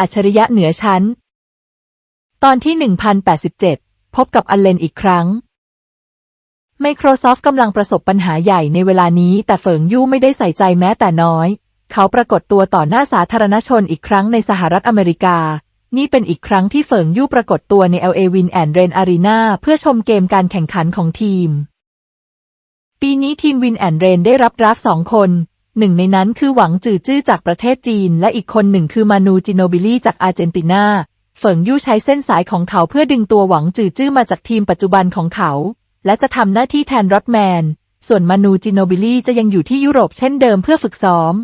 อัจฉริยะเหนือชั้น ตอนที่ 1087 พบกับอัลเลนอีกครั้ง Microsoft กำลังประสบปัญหาใหญ่ในเวลานี้ แต่เฟิงยู่ไม่ได้ใส่ใจแม้แต่น้อย เขาปรากฏตัวต่อหน้าสาธารณชนอีกครั้งในสหรัฐอเมริกา นี่เป็นอีกครั้งที่เฟิงยู่ปรากฏตัวใน LA Win and Rain Arena เพื่อชมเกมการแข่งขันของทีม ปีนี้ทีม Win and Rain ได้รับดราฟสองคน หนึ่งในนั้นคือหวังจือจื้อจากประเทศจีน และอีกคนหนึ่งคือมานูจิโนบิลีจากอาร์เจนตินาเฟิงยู่ใช้เส้นสายของเขาเพื่อดึงตัวหวังจือจื้อมาจากทีมปัจจุบันของเขา และจะทำหน้าที่แทนรอดแมน ส่วนมานูจิโนบิลีจะยังอยู่ที่ยุโรปเช่นเดิมเพื่อฝึกซ้อม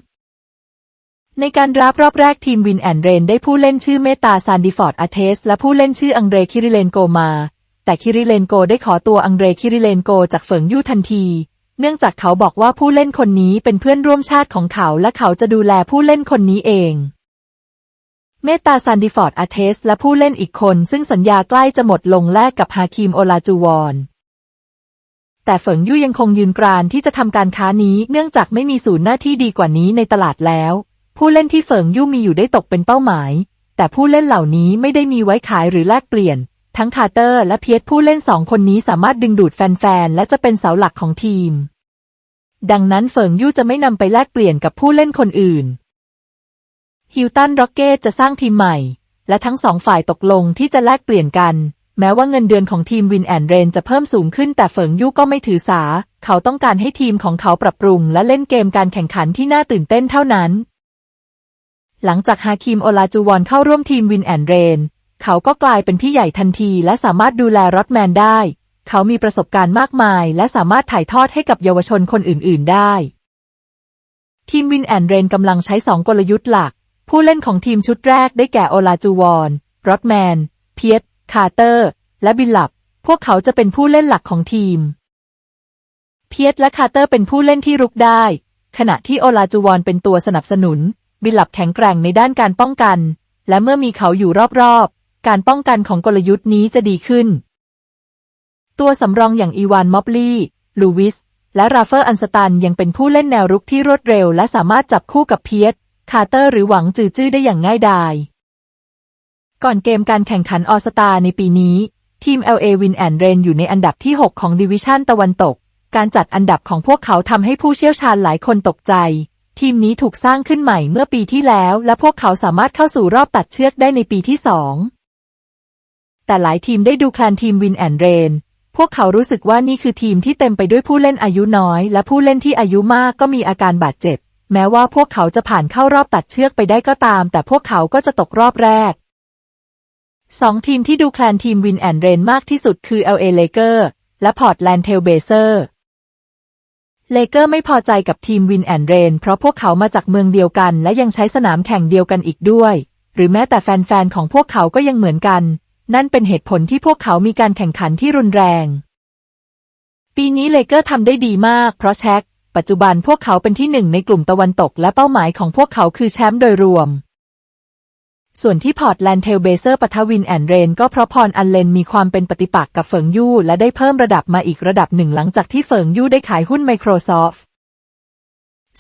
ในการรับรอบแรกทีมวินแอนเรนได้ผู้เล่นชื่อเมตาซานดิฟอร์ดอาเทส และผู้เล่นชื่ออังเดรคิริเลนโกมา แต่คิริเลนโกได้ขอตัวอังเดรคิริเลนโกจากเฟิงยู่ทันที เนื่องจากเขาบอกว่าผู้เล่นคนนี้เป็นเพื่อนร่วมชาติของเขาและเขาจะดูแลผู้เล่นคนนี้เอง เมตาซันดิฟอร์ดอาเทส และผู้เล่นอีกคนซึ่งสัญญาใกล้จะหมดลงแลกกับฮาคิมโอลาจูวอนแต่เฟิงยู่ยังคงยืนกรานที่จะทำการค้านี้เนื่องจากไม่มีศูนย์หน้าที่ดีกว่านี้ในตลาดแล้ว ผู้เล่นที่เฟิงยู่มีอยู่ได้ตกเป็นเป้าหมาย แต่ผู้เล่นเหล่านี้ไม่ได้มีไว้ขายหรือแลกเปลี่ยน ทั้งคาร์เตอร์และเพียรผู้เล่นสองคนนี้สามารถดึงดูดแฟนๆ และจะเป็นเสาหลักของทีม ดังนั้นเฟิงยู่จะไม่นำไปแลกเปลี่ยนกับผู้เล่นคนอื่น ฮิลตันร็อกเกตจะสร้างทีมใหม่ และทั้งสองฝ่ายตกลงที่จะแลกเปลี่ยนกัน แม้ว่าเงินเดือนของทีมวินแอนเรนจะเพิ่มสูงขึ้นแต่เฟิงยู่ก็ไม่ถือสา เขาต้องการให้ทีมของเขาปรับปรุง และเล่นเกมการแข่งขันที่น่าตื่นเต้นเท่านั้น หลังจากฮาคิมโอลาจูวอนเข้าร่วมทีมวินแอนเรน เขาก็กลายเป็นพี่ใหญ่ทันทีและสามารถดูแลรอดแมนได้ เขามีประสบการณ์มากมาย และสามารถถ่ายทอดให้กับเยาวชนคนอื่น ๆ ได้ ทีมวินแอนเรนกำลังใช้สองกลยุทธ์หลัก ผู้เล่นของทีมชุดแรกได้แก่โอลาจูวอนรอดแมน เพียตคาร์เตอร์ และบิลลับ พวกเขาจะเป็นผู้เล่นหลักของทีม เพียตและคาร์เตอร์เป็นผู้เล่นที่รุกได้ ขณะที่โอลาจูวอนเป็นตัวสนับสนุน บิลลับแข็งแกร่งในด้านการป้องกัน และเมื่อมีเขาอยู่รอบๆ การป้องกันของกลยุทธ์นี้จะดีขึ้น ตัวสำรองอย่างอีวานม็อบลี่ ลูวิส และราเฟอร์อันสตันยังเป็นผู้เล่นแนวรุกที่รวดเร็ว และสามารถจับคู่กับเพียตคาร์เตอร์หรือหวังจือจื้อได้อย่างง่ายดาย ก่อนเกมการแข่งขันออสตาในปีนี้ ทีม LA Win and Rain อยู่ในอันดับที่ 6 ของดิวิชันตะวันตก การจัดอันดับของพวกเขาทำให้ผู้เชี่ยวชาญหลายคนตกใจ ทีมนี้ถูกสร้างขึ้นใหม่เมื่อปีที่แล้ว และพวกเขาสามารถเข้าสู่รอบตัดเชือกได้ในปีที่2 แต่หลายทีมได้ดูแคลนทีม Win and Rain พวกเขารู้สึกว่านี่คือทีมที่เต็มไปด้วยผู้เล่นอายุน้อย และผู้เล่นที่อายุมากก็มีอาการบาดเจ็บ แม้ว่าพวกเขาจะผ่านเข้ารอบตัดเชือกไปได้ก็ตาม แต่พวกเขาก็จะตกรอบแรกสองทีมที่ดูแคลนทีมวินแอนเรนมากที่สุดคือ LA Laker และ Portland Trailblazer เลเกอร์ไม่พอใจกับทีมวินแอนเรนเพราะพวกเขามาจากเมืองเดียวกัน และยังใช้สนามแข่งเดียวกันอีกด้วย หรือแม้แต่แฟนๆของพวกเขาก็ยังเหมือนกัน นั่นเป็นเหตุผลที่พวกเขามีการแข่งขันที่รุนแรง ปีนี้เลเกอร์ทำได้ดีมาก เพราะแช็คปัจจุบันพวกเขาเป็นที่หนึ่งในกลุ่มตะวันตกและเป้าหมายของพวกเขาคือแชมป์โดยรวม ส่วนที่พอร์ตแลนด์เทลเบเซอร์ปทวินแอนเรนก็เพราะพรอันเลนมีความเป็นปฏิปักษ์กับเฟิงยู่และได้เพิ่มระดับมาอีกระดับหนึ่งหลังจากที่เฟิงยู่ได้ขายหุ้น Microsoft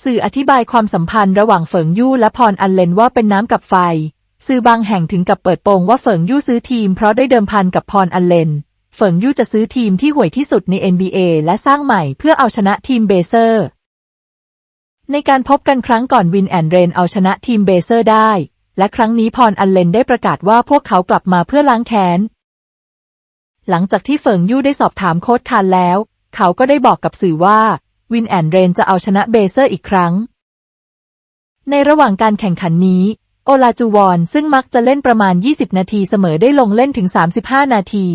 สื่ออธิบายความสัมพันธ์ระหว่างเฟิงยู่และพรอันเลนว่าเป็นน้ำกับไฟ สื่อบางแห่งถึงกับเปิดโปงว่าเฟิงยู่ซื้อทีมเพราะได้เดิมพันกับพรอันเลน เฟิงยู่จะซื้อทีมที่ห่วยที่สุดใน NBA และสร้างใหม่เพื่อเอาชนะทีมเบเซอร์ ในการพบกันครั้งก่อนวินแอนเรนเอาชนะทีมเบเซอร์ได้ และครั้งนี้พรอันเลนได้ประกาศว่าพวกเขากลับมาเพื่อล้างแค้น หลังจากที่เฟิงยู่ได้สอบถามโค้ชคานแล้ว เขาก็ได้บอกกับสื่อว่า วินแอนเรนจะเอาชนะเบเซอร์อีกครั้งในระหว่างการแข่งขันนี้ โอลาจูวอนซึ่งมักจะเล่นประมาณ 20 นาทีเสมอได้ลงเล่นถึง 35 นาที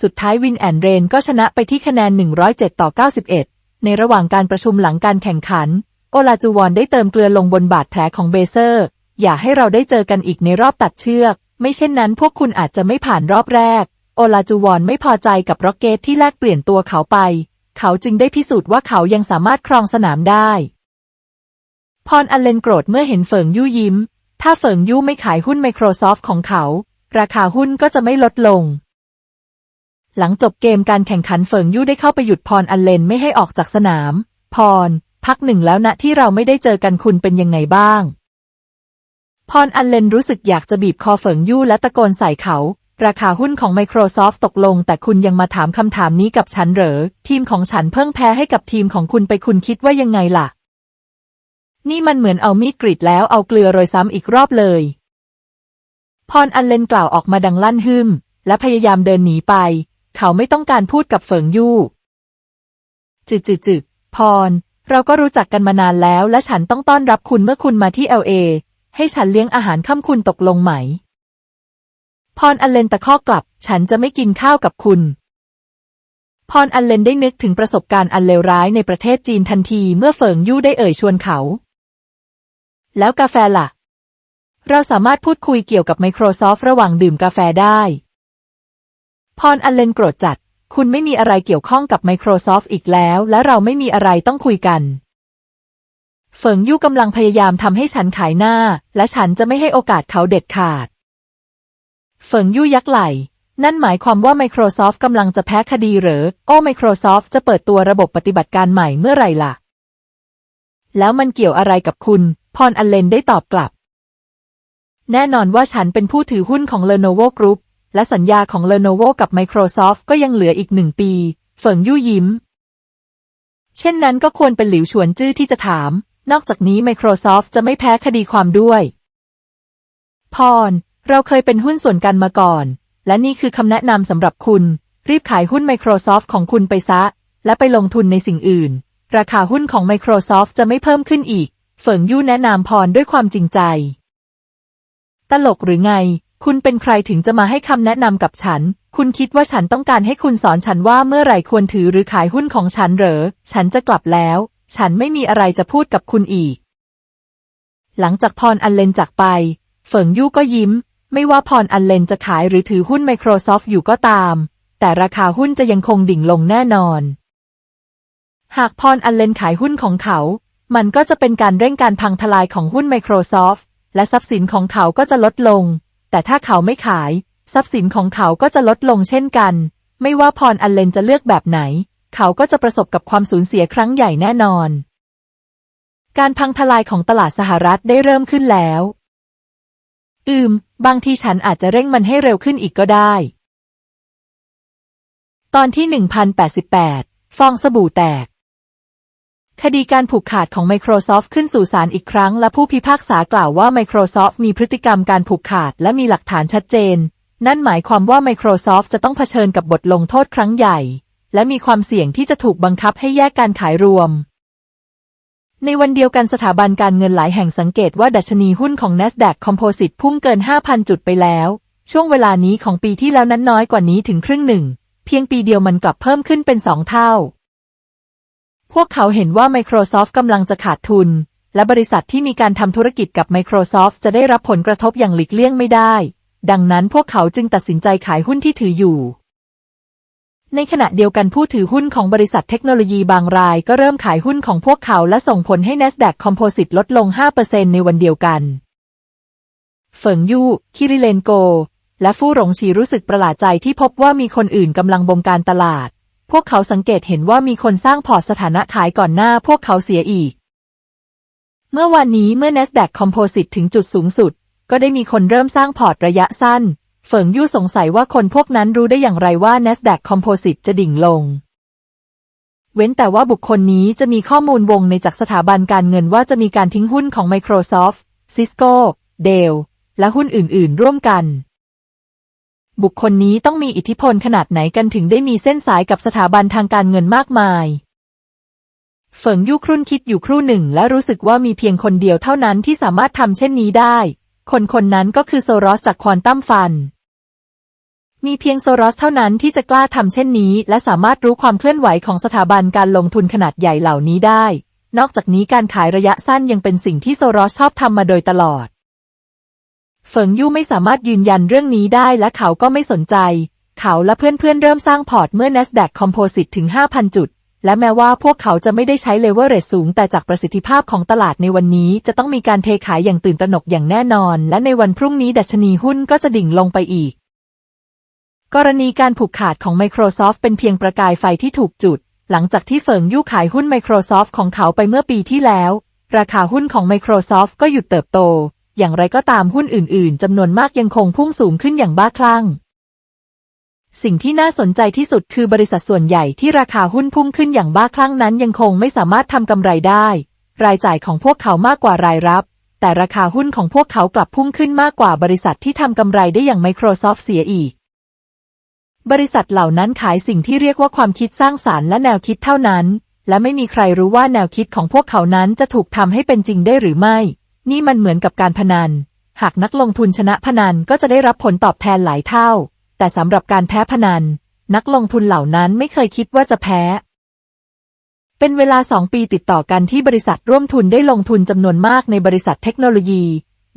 สุดท้ายวินแอนเรนก็ชนะไปที่คะแนน 107 ต่อ 91 ในระหว่างการประชุมหลังการแข่งขัน โอลาจูวอนได้เติมเกลือลงบนบาดแผลของเบเซอร์ อย่าให้เราได้เจอกันอีกในรอบตัดเชือก ไม่เช่นนั้นพวกคุณอาจจะไม่ผ่านรอบแรก โอลาจูวอนไม่พอใจกับร็อกเกตที่แลกเปลี่ยนตัวเขาไป เขาจึงได้พิสูจน์ว่าเขายังสามารถครองสนามได้ พรอันเลนโกรธเมื่อเห็นเฟิงยู่ยิ้ม ถ้าเฟิงยู่ไม่ขายหุ้น Microsoft ของเขา ราคาหุ้นก็จะไม่ลดลง หลังจบเกมการแข่งขันเฟิงยู่ได้เข้าไปหยุดพรอันเลนไม่ให้ออกจากสนาม พร พักหนึ่งแล้วนะที่เราไม่ได้เจอกันคุณเป็นยังไงบ้าง พรอันเลนรู้สึกอยากจะบีบคอเฟิงยู่และตะโกนใส่เขา ราคาหุ้นของ Microsoft ตกลง แต่คุณยังมาถามคำถามนี้กับฉันเหรอ ทีมของฉันเพิ่งแพ้ให้กับทีมของคุณไปคุณคิดว่ายังไงล่ะ นี่มันเหมือนเอามีดกรีดแล้วเอาเกลือโรยซ้ำอีกรอบเลย พรอันเลนกล่าวออกมาดังลั่นหึมและพยายามเดินหนีไป เขาไม่ต้องการพูดกับเฟิงยู่ จึกจึกจึกพร เราก็รู้จักกันมานานแล้ว และฉันต้องต้อนรับคุณเมื่อคุณมาที่เอลเอให้ฉันเลี้ยงอาหารค่ำคุณตกลงไหม พรอันเลนตะคอกกลับ ฉันจะไม่กินข้าวกับคุณพรอันเลนได้นึกถึงประสบการณ์อันเลวร้ายในประเทศจีนทันทีเมื่อเฟิงยู่ได้เอ่ยชวนเขา แล้วกาแฟล่ะ เราสามารถพูดคุยเกี่ยวกับ Microsoft ระหว่างดื่มกาแฟได้ พรอันเลนโกรธจัด คุณไม่มีอะไรเกี่ยวข้องกับ Microsoft อีกแล้ว และเราไม่มีอะไรต้องคุยกัน เฟิงยู่กำลังพยายามทำให้ฉันขายหน้า และฉันจะไม่ให้โอกาสเขาเด็ดขาด เฟิงยู่ยักไหลนั่นหมายความว่า Microsoft กำลังจะแพ้คดีหรือโอ้ Microsoft จะเปิดตัวระบบปฏิบัติการใหม่เมื่อไหร่ล่ะ แล้วมันเกี่ยวอะไรกับคุณ พรอันเลนได้ตอบกลับ แน่นอนว่าฉันเป็นผู้ถือหุ้นของ Lenovo Group และสัญญาของ Lenovo กับ Microsoft ก็ยังเหลืออีกหนึ่งปี เฟิงยู่ยิ้ม เช่นนั้นก็ควรเป็นหลิวฉวนจื้อที่จะถาม นอกจากนี้ Microsoft จะไม่แพ้คดีความด้วย พร เราเคยเป็นหุ้นส่วนกันมาก่อน และนี่คือคำแนะนำสำหรับคุณ รีบขายหุ้น Microsoft ของคุณไปซะ และไปลงทุนในสิ่งอื่น ราคาหุ้นของ Microsoft จะไม่เพิ่มขึ้นอีก เฟิงยู่แนะนำพรด้วยความจริงใจ ตลกหรือไง คุณเป็นใครถึงจะมาให้คำแนะนำกับฉัน คุณคิดว่าฉันต้องการให้คุณสอนฉันว่าเมื่อไหร่ควรถือหรือขายหุ้นของฉันเหรอ ฉันจะกลับแล้ว ฉันไม่มีอะไรจะพูดกับคุณอีก หลังจากพรอันเลนจากไป เฟิงยู่ก็ยิ้ม ไม่ว่าพรอันเลนจะขายหรือถือหุ้น Microsoft อยู่ก็ตาม แต่ราคาหุ้นจะยังคงดิ่งลงแน่นอน หากพรอันเลนขายหุ้นของเขา มันก็จะเป็นการเร่งการพังทลายของหุ้น Microsoft และทรัพย์สินของเขาก็จะลดลง แต่ถ้าเขาไม่ขาย ทรัพย์สินของเขาก็จะลดลงเช่นกัน ไม่ว่าพรอันเลนจะเลือกแบบไหน เขาก็จะประสบกับความสูญเสียครั้งใหญ่แน่นอน การพังทลายของตลาดสหรัฐได้เริ่มขึ้นแล้ว อืม บางทีฉันอาจจะเร่งมันให้เร็วขึ้นอีกก็ได้ ตอนที่ 1088 ฟองสบู่แตก คดีการผูกขาดของ Microsoft ขึ้นสู่ศาลอีกครั้ง และผู้พิพากษากล่าวว่า Microsoft มีพฤติกรรมการผูกขาดและมีหลักฐานชัดเจน นั่นหมายความว่า Microsoft จะต้องเผชิญกับบทลงโทษครั้งใหญ่ และมีความเสี่ยงที่จะถูกบังคับให้แยกการขายรวม ในวันเดียวกันสถาบันการเงินหลายแห่งสังเกตว่าดัชนีหุ้นของ NASDAQ Composite พุ่งเกิน 5,000 จุดไปแล้ว ช่วงเวลานี้ของปีที่แล้วนั้นน้อยกว่านี้ถึงครึ่งหนึ่ง เพียงปีเดียวมันกลับเพิ่มขึ้นเป็นสองเท่า พวกเขาเห็นว่า Microsoft กำลังจะขาดทุน และบริษัทที่มีการทำธุรกิจกับ Microsoft จะได้รับผลกระทบอย่างหลีกเลี่ยงไม่ได้ ดังนั้นพวกเขาจึงตัดสินใจขายหุ้นที่ถืออยู่ ในขณะเดียวกันผู้ถือหุ้นของบริษัทเทคโนโลยีบางรายก็เริ่มขายหุ้นของพวกเขาและส่งผลให้ NASDAQ Composite ลดลง 5%ในวันเดียวกันเฟิงยู่ คิริเลนโก และฟู่หลงฉีรู้สึกประหลาดใจที่พบว่ามีคนอื่นกำลังบงการตลาด พวกเขาสังเกตเห็นว่ามีคนสร้างพอร์ตสถานะขายก่อนหน้าพวกเขาเสียอีก เมื่อวันนี้เมื่อ NASDAQ Composite ถึงจุดสูงสุด ก็ได้มีคนเริ่มสร้างพอร์ตระยะสั้น เฟิงยู่สงสัยว่าคนพวกนั้นรู้ได้อย่างไรว่า NASDAQ Composite จะดิ่งลง เว้นแต่ว่าบุคคลนี้จะมีข้อมูลวงในจากสถาบันการเงินว่าจะมีการทิ้งหุ้นของ Microsoft Cisco Dell และหุ้นอื่น ๆ ร่วมกัน บุคคลนี้ต้องมีอิทธิพลขนาดไหนกันถึงได้มีเส้นสายกับสถาบันทางการเงินมากมาย เฟิงยู่ครุ่นคิดอยู่ครู่หนึ่ง และรู้สึกว่ามีเพียงคนเดียวเท่านั้นที่สามารถทำเช่นนี้ได้ คนคนนั้นก็คือโซรอสจากควอนตัมฟัน มีเพียงโซรอสเท่านั้นที่จะกล้าทำเช่นนี้ และสามารถรู้ความเคลื่อนไหวของสถาบันการลงทุนขนาดใหญ่เหล่านี้ได้ นอกจากนี้การขายระยะสั้นยังเป็นสิ่งที่โซรอสชอบทำมาโดยตลอด เฟิงยู่ไม่สามารถยืนยันเรื่องนี้ได้และเขาก็ไม่สนใจ เขาและเพื่อนๆเริ่มสร้างพอร์ตเมื่อ NASDAQ Composite ถึง 5,000 จุด และแม้ว่าพวกเขาจะไม่ได้ใช้เลเวลเรทสูง แต่จากประสิทธิภาพของตลาดในวันนี้ จะต้องมีการเทขายอย่างตื่นตระหนกอย่างแน่นอน และในวันพรุ่งนี้ดัชนีหุ้นก็จะดิ่งลงไปอีก กรณีการผูกขาดของ Microsoft เป็นเพียงประกายไฟที่ถูกจุด หลังจากที่เฟิงยู่ขายหุ้น Microsoft ของเขาไปเมื่อปีที่แล้ว ราคาหุ้นของ Microsoft ก็หยุดเติบโต อย่างไรก็ตามหุ้นอื่น ๆจำนวนมากยังคงพุ่งสูงขึ้นอย่างบ้าคลั่ง สิ่งที่น่าสนใจที่สุดคือบริษัทส่วนใหญ่ที่ราคาหุ้นพุ่งขึ้นอย่างบ้าคลั่งนั้นยังคงไม่สามารถทำกำไรได้ รายจ่ายของพวกเขามากกว่ารายรับ แต่ราคาหุ้นของพวกเขากลับพุ่งขึ้นมากกว่าบริษัทที่ทำกำไรได้อย่าง Microsoft เสียอีก บริษัทเหล่านั้นขายสิ่งที่เรียกว่าความคิดสร้างสารรค์และแนวคิดเท่านั้นและไม่มีใครรู้ว่าแนวคิดของพวกเขานั้นจะถูกทำให้เป็นจริงได้หรือไม่ นี่มันเหมือนกับการพนัน หากนักลงทุนชนะพนันก็จะได้รับผลตอบแทนหลายเท่า แต่สำหรับการแพ้พนัน นักลงทุนเหล่านั้นไม่เคยคิดว่าจะแพ้ เป็นเวลาสองปีติดต่อกันที่บริษัทร่วมทุนได้ลงทุนจำนวนมากในบริษัทเทคโนโลยี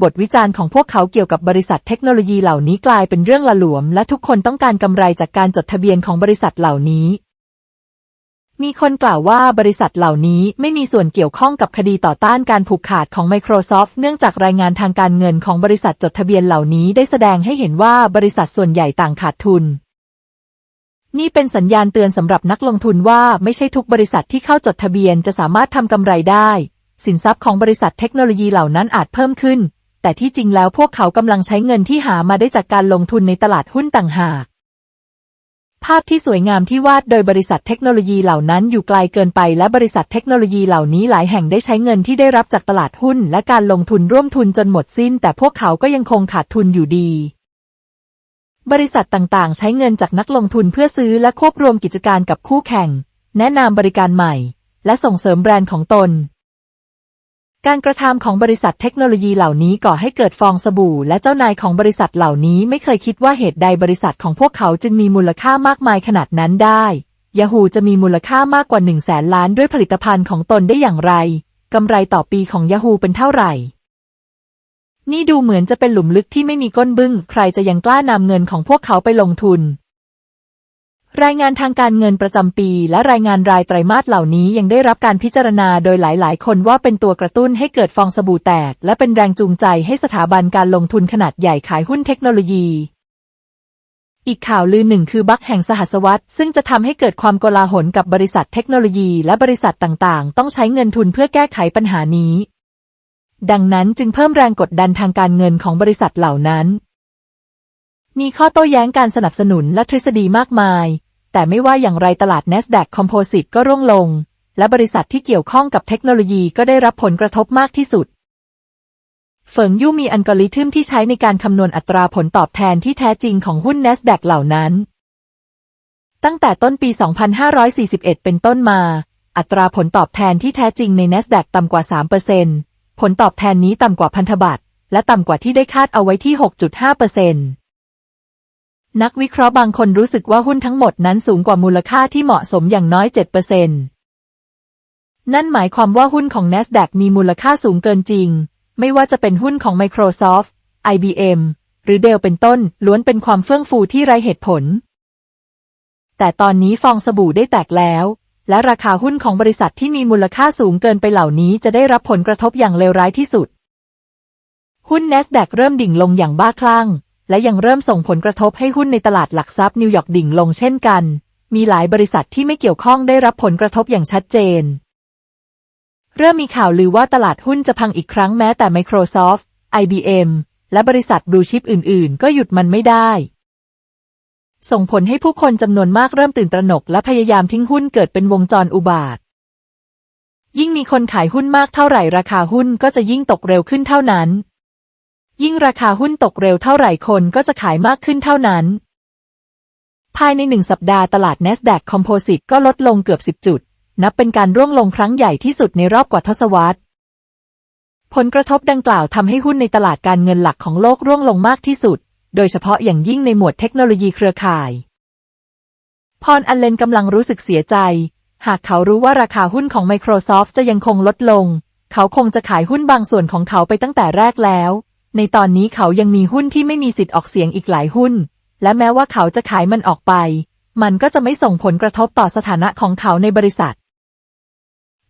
บทวิจารณ์ของพวกเขาเกี่ยวกับบริษัทเทคโนโลยีเหล่านี้กลายเป็นเรื่องละหลวม และทุกคนต้องการกำไรจากการจดทะเบียนของบริษัทเหล่านี้ มีคนกล่าวว่าบริษัทเหล่านี้ไม่มีส่วนเกี่ยวข้องกับคดีต่อต้านการผูกขาดของ Microsoft เนื่องจากรายงานทางการเงินของบริษัทจดทะเบียนเหล่านี้ได้แสดงให้เห็นว่าบริษัทส่วนใหญ่ต่างขาดทุน นี่เป็นสัญญาณเตือนสำหรับนักลงทุนว่าไม่ใช่ทุกบริษัทที่เข้าจดทะเบียนจะสามารถทำกำไรได้ สินทรัพย์ของบริษัทเทคโนโลยีเหล่านั้นอาจเพิ่มขึ้น แต่ที่จริงแล้วพวกเขากำลังใช้เงินที่หามาได้จากการลงทุนในตลาดหุ้นต่างหาก ภาพที่สวยงามที่วาดโดยบริษัทเทคโนโลยีเหล่านั้นอยู่ไกลเกินไปและบริษัทเทคโนโลยีเหล่านี้หลายแห่งได้ใช้เงินที่ได้รับจากตลาดหุ้นและการลงทุนร่วมทุนจนหมดสิ้น แต่พวกเขาก็ยังคงขาดทุนอยู่ดี บริษัทต่างๆ ใช้เงินจากนักลงทุนเพื่อซื้อและควบรวมกิจการกับคู่แข่ง แนะนำบริการใหม่ และส่งเสริมแบรนด์ของตน การกระทำของบริษัทเทคโนโลยีเหล่านี้ก่อให้เกิดฟองสบู่ และเจ้านายของบริษัทเหล่านี้ไม่เคยคิดว่าเหตุใดบริษัทของพวกเขาจึงมีมูลค่ามากมายขนาดนั้นได้ Yahoo จะมีมูลค่ามากกว่า1นึ่งแสนล้านด้วยผลิตภัณฑ์ของตนได้อย่างไร กำไรต่อปีของ Yahoo เป็นเท่าไหร่ นี่ดูเหมือนจะเป็นหลุมลึกที่ไม่มีก้นบึ้ง ใครจะยังกล้านำเงินของพวกเขาไปลงทุน รายงานทางการเงินประจำปี และรายงานรายไตรมาสเหล่านี้ยังได้รับการพิจารณาโดยหลาย ๆ คนว่าเป็นตัวกระตุ้นให้เกิดฟองสบู่แตก และเป็นแรงจูงใจให้สถาบันการลงทุนขนาดใหญ่ขายหุ้นเทคโนโลยี อีกข่าวลือหนึ่งคือบัคแห่งสหัสวรรษซึ่งจะทำให้เกิดความโกลาหลกับบริษัทเทคโนโลยี และบริษัทต่าง ๆ ต้องใช้เงินทุนเพื่อแก้ไขปัญหานี้ ดังนั้นจึงเพิ่มแรงกดดันทางการเงินของบริษัทเหล่านั้น มีข้อโต้แย้งการสนับสนุนและทฤษฎีมากมาย แต่ไม่ว่าอย่างไรตลาด NASDAQ Composite ก็ร่วงลง และบริษัทที่เกี่ยวข้องกับเทคโนโลยีก็ได้รับผลกระทบมากที่สุด เฟิงยู่มีอัลกอริทึมที่ใช้ในการคำนวณอัตราผลตอบแทนที่แท้จริงของหุ้น NASDAQ เหล่านั้น ตั้งแต่ต้นปี 2541 เป็นต้นมา อัตราผลตอบแทนที่แท้จริงใน NASDAQ ต่ำกว่า 3%ผลตอบแทนนี้ต่ำกว่าพันธบัตรและต่ำกว่าที่ได้คาดเอาไว้ที่ 6.5% นักวิเคราะห์บางคนรู้สึกว่าหุ้นทั้งหมดนั้นสูงกว่ามูลค่าที่เหมาะสมอย่างน้อย 7%นั่นหมายความว่าหุ้นของ NASDAQ มีมูลค่าสูงเกินจริง ไม่ว่าจะเป็นหุ้นของ Microsoft, IBM หรือ Dell เป็นต้น ล้วนเป็นความเฟื่องฟูที่ไร้เหตุผล แต่ตอนนี้ฟองสบู่ได้แตกแล้ว และราคาหุ้นของบริษัทที่มีมูลค่าสูงเกินไปเหล่านี้จะได้รับผลกระทบอย่างเลวร้ายที่สุด หุ้น NASDAQ เริ่มดิ่งลงอย่างบ้าคลั่ง และยังเริ่มส่งผลกระทบให้หุ้นในตลาดหลักทรัพย์นิวยอร์กดิ่งลงเช่นกัน มีหลายบริษัทที่ไม่เกี่ยวข้องได้รับผลกระทบอย่างชัดเจน เริ่มมีข่าวลือว่าตลาดหุ้นจะพังอีกครั้งแม้แต่ Microsoft, IBM และบริษัทบลูชิปอื่น ๆ ก็หยุดมันไม่ได้ ส่งผลให้ผู้คนจำนวนมากเริ่มตื่นตระหนกและพยายามทิ้งหุ้นเกิดเป็นวงจรอุบาท ยิ่งมีคนขายหุ้นมากเท่าไหร่ราคาหุ้นก็จะยิ่งตกเร็วขึ้นเท่านั้น ยิ่งราคาหุ้นตกเร็วเท่าไหร่คนก็จะขายมากขึ้นเท่านั้น ภายในหนึ่งสัปดาห์ตลาด NASDAQ Composite ก็ลดลงเกือบ 10 จุด นับเป็นการร่วงลงครั้งใหญ่ที่สุดในรอบกว่าทศวรรษ ผลกระทบดังกล่าวทำให้หุ้นในตลาดการเงินหลักของโลกร่วงลงมากที่สุด โดยเฉพาะอย่างยิ่งในหมวดเทคโนโลยีเครือข่าย พรอันเลนกำลังรู้สึกเสียใจ หากเขารู้ว่าราคาหุ้นของ Microsoft จะยังคงลดลง เขาคงจะขายหุ้นบางส่วนของเขาไปตั้งแต่แรกแล้ว ในตอนนี้เขายังมีหุ้นที่ไม่มีสิทธิ์ออกเสียงอีกหลายหุ้น และแม้ว่าเขาจะขายมันออกไป มันก็จะไม่ส่งผลกระทบต่อสถานะของเขาในบริษัท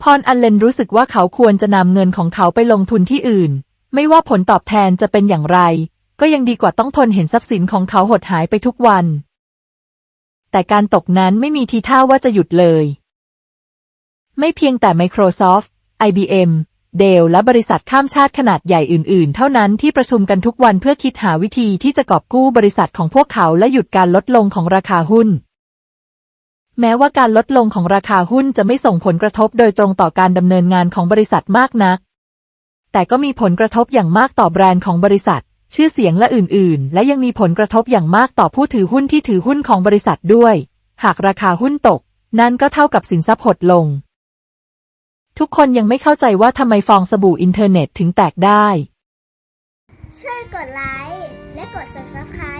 พรอันเลนรู้สึกว่าเขาควรจะนำเงินของเขาไปลงทุนที่อื่น ไม่ว่าผลตอบแทนจะเป็นอย่างไร ก็ยังดีกว่าต้องทนเห็นทรัพย์สินของเขาหดหายไปทุกวัน แต่การตกนั้นไม่มีทีท่าว่าจะหยุดเลย ไม่เพียงแต่ Microsoft, IBM, เดลและบริษัทข้ามชาติขนาดใหญ่อื่นๆ เท่านั้นที่ประชุมกันทุกวันเพื่อคิดหาวิธีที่จะกอบกู้บริษัทของพวกเขาและหยุดการลดลงของราคาหุ้น แม้ว่าการลดลงของราคาหุ้นจะไม่ส่งผลกระทบโดยตรงต่อการดำเนินงานของบริษัทมากนัก แต่ก็มีผลกระทบอย่างมากต่อแบรนด์ของบริษัท ชื่อเสียงและอื่นๆ และยังมีผลกระทบอย่างมากต่อผู้ถือหุ้นที่ถือหุ้นของบริษัทด้วย หากราคาหุ้นตก นั่นก็เท่ากับสินทรัพย์หดลง ทุกคนยังไม่เข้าใจว่าทำไมฟองสบู่อินเทอร์เน็ตถึงแตกได้ ช่วยกดไลค์และกด subscribe